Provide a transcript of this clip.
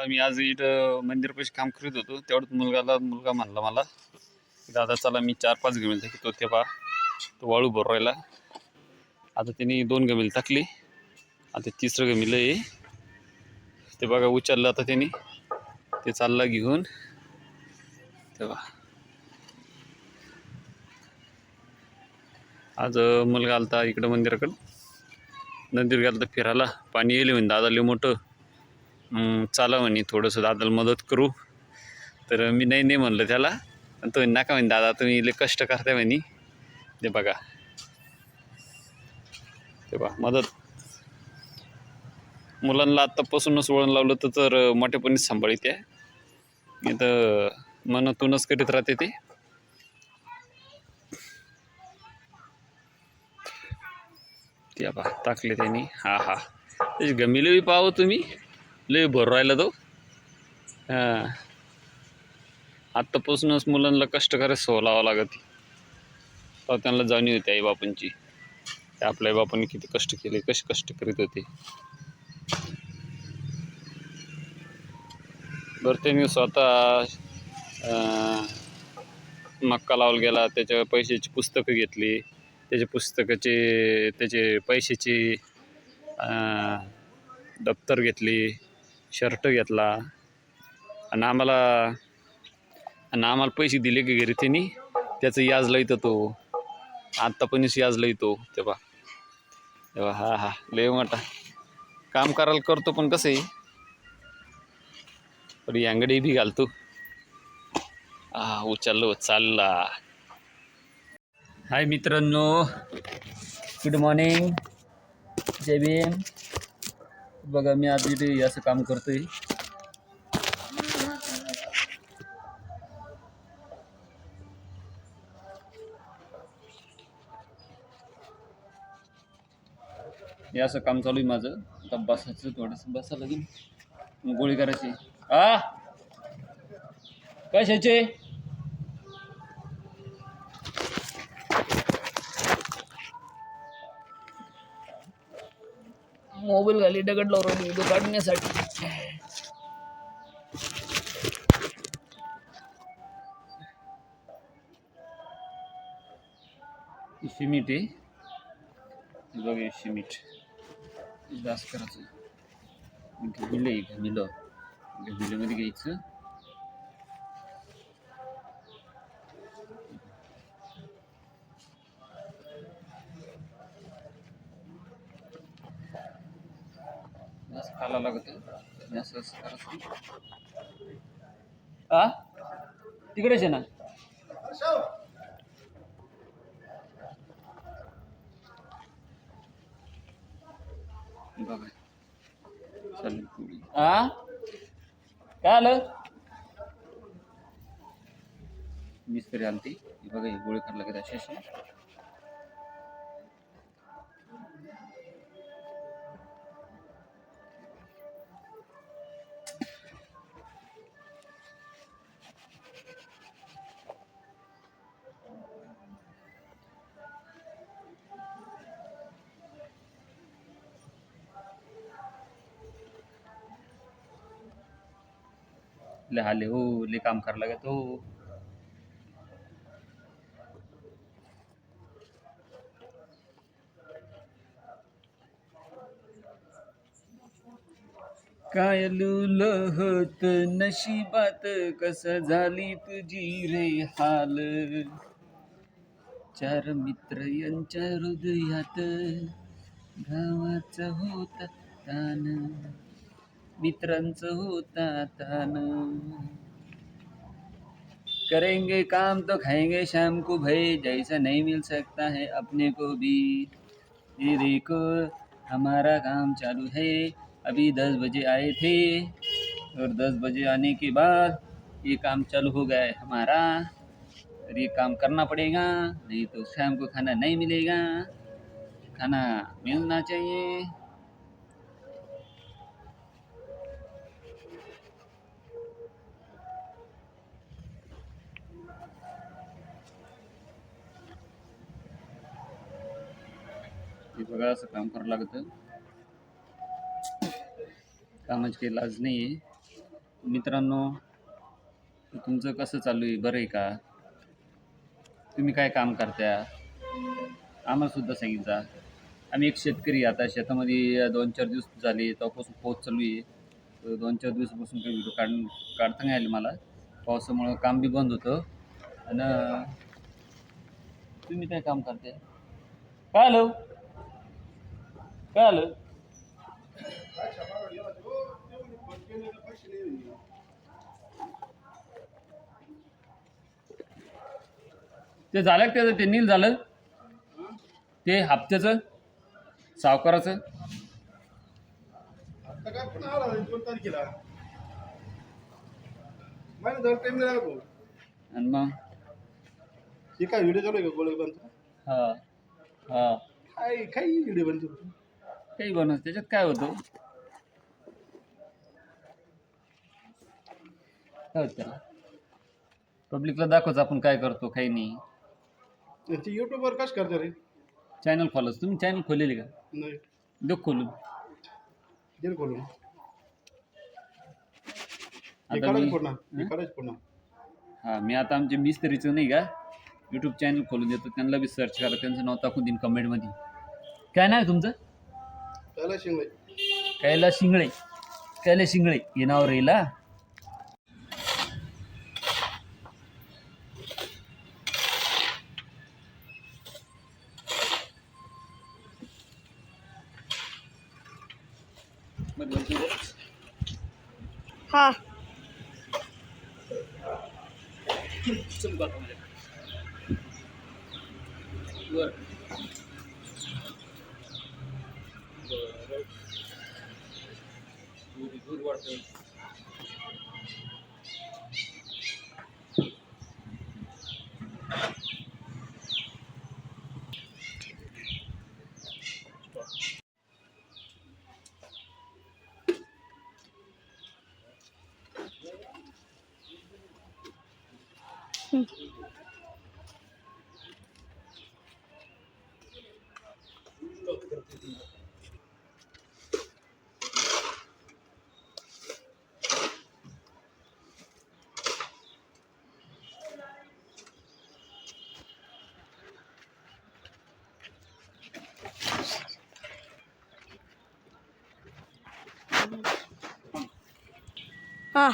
आता मी आज इथं मंदिरापाशी काम करीत होतो. तेवढंच मुलगाला मुलगा म्हणला मला दादा चला मी चार पाच गमिल टाकतो ते पा तो वाळू भर राहिला. आता त्यांनी दोन गमिल टाकली. आता तिसरं गमिल आहे. ते बघा उचललं आता त्यांनी ते चालला घेऊन. तेव्हा आज मुलगा आलता इकडं मंदिराकडं. नंदिर गेला तर फिरायला. पाणी येईल म्हणे दादाले मोठं. चाला म्हणे थोडंसं दादाला मदत करू. तर मी नाही नाही म्हणलं त्याला. आणि तो नका म्हणे दादा तुम्ही लय कष्ट करताय म्हणे. ते बघा. ते बघा मदत. मुलांना आत्तापासूनच वळण लावलं तर तर मोठेपणीच सांभाळीत. आहे नाही तर मनातूनच करीत राहते ते. ते बा टाकले त्यांनी. हा हा. त्याची गमिले बी पाहावं तुम्ही. लय भर राहिला तो. हां. आत्तापासूनच मुलांना कष्ट करायला सो लावावं लागत. तर त्यांना जाणीव होती आई बापांची ते आपल्या बापांनी किती कष्ट केले कसे कष्ट करीत होते. बरं त्यांनी स्वतः मक्का लावला गेला त्याच्या पैशाची पुस्तकं घेतली. त्याच्या पुस्तकाचे त्याचे पैशाची दप्तर घेतली. शर्ट घेतला. आणि आम्हाला आणि आम्हाला पैसे दिले की घरी त्यांनी त्याचं याज लईत तो. आत्तापणीच याज लईतो तेव्हा तेव्हा हा हा लय मोठा. काम करायला करतो पण कसं आहे? पण यांगडे बी घालतो. हा उचललो चालला. हाय मित्रांनो. Good morning Jai Bhim. बघा मी आधी ते असं काम करतोय. हे असं काम चालू आहे माझं. आता बसायचं थोडंसं बसा लागेल. गोळी करायची. आ! कशाचे? मोबाईल घाली दगड लावून व्हिडिओ काढण्यासाठी सिमिट आहे. हे बघा जास्त करायचं. घमिलं आहे घमिलं घमिल्यामध्ये घ्यायचं. जास्त लागत आ? तिकडेच आहे ना. बघा. चालेल पुढे आ? काय आलं? मिस्त्री आलती. बघा हे गोळी करायला लागत अशी ले हाले हो ले काम करायला लागत हो काय लुलहत नशिबात कस झाली तुझी रे हाल? चार मित्र यांच्या हृदयात गावाचा होता तान मित्रांचं होता तान करेंगे काम तो खाएँगे शाम को भाई, जैसा नहीं मिल सकता है अपने को भी। ये देखो, हमारा काम चालू है। अभी दस बजे आए थे और दस बजे आने के बाद ये काम चालू हो गया है हमारा। और ये काम करना पड़ेगा, नहीं तो शाम को खाना नहीं मिलेगा। खाना मिलना चाहिए। हे बघा असं काम करावं लागतं. कामाची काही लाज नाही आहे मित्रांनो तुमचं कसं चालू आहे? बरं आहे का? तुम्ही काय काम करता आम्हाला सुद्धा सांगितलं आम्ही एक शेतकरी आता शेतामध्ये दोन चार दिवस झाले. तेव्हापासून पाऊस चालू आहे. दोन चार दिवसापासून काही व्हिडिओ काढ काढता नाही आले मला. पावसामुळं काम बी बंद होतं. आणि तुम्ही काय काम करते काय काय आलं? ते झालं का त्याचं? ते नील झालं? ते हप्त्याचं? सावकाराचं? आता काय पण आला दोन तारखेला. महिना दोन टाइम लागला भाऊ आणि मग? हे काय व्हिडिओ चालू आहे का? गोळी बनतो हा हा. काय काही व्हिडिओ बनतो? काही बनस त्याच्यात काय होतं? काय होतं? त्याला पब्लिकला दाखवच आपण काय करतो काही नाही. ते युट्यूबवर कश करतो रे? चॅनल खोलच तुम्ही चॅनल खोलेली का? नाही. दो खोलून जेल खोलून हे आता मी पूर्ण. हे? काढायचं पूर्ण. हा मी आता आमचे मिस्त्रीचं नाही का? यूट्यूब चॅनल खोलून देतो. त्यांना बी सर्च करा. त्यांचं नाव टाकून देईन कमेंटमध्ये काय नाव आहे तुमचं? त्याला शिंगले कैलास शिंगळे कैलास शिंगळे हे नाव राहील हा हा बर हा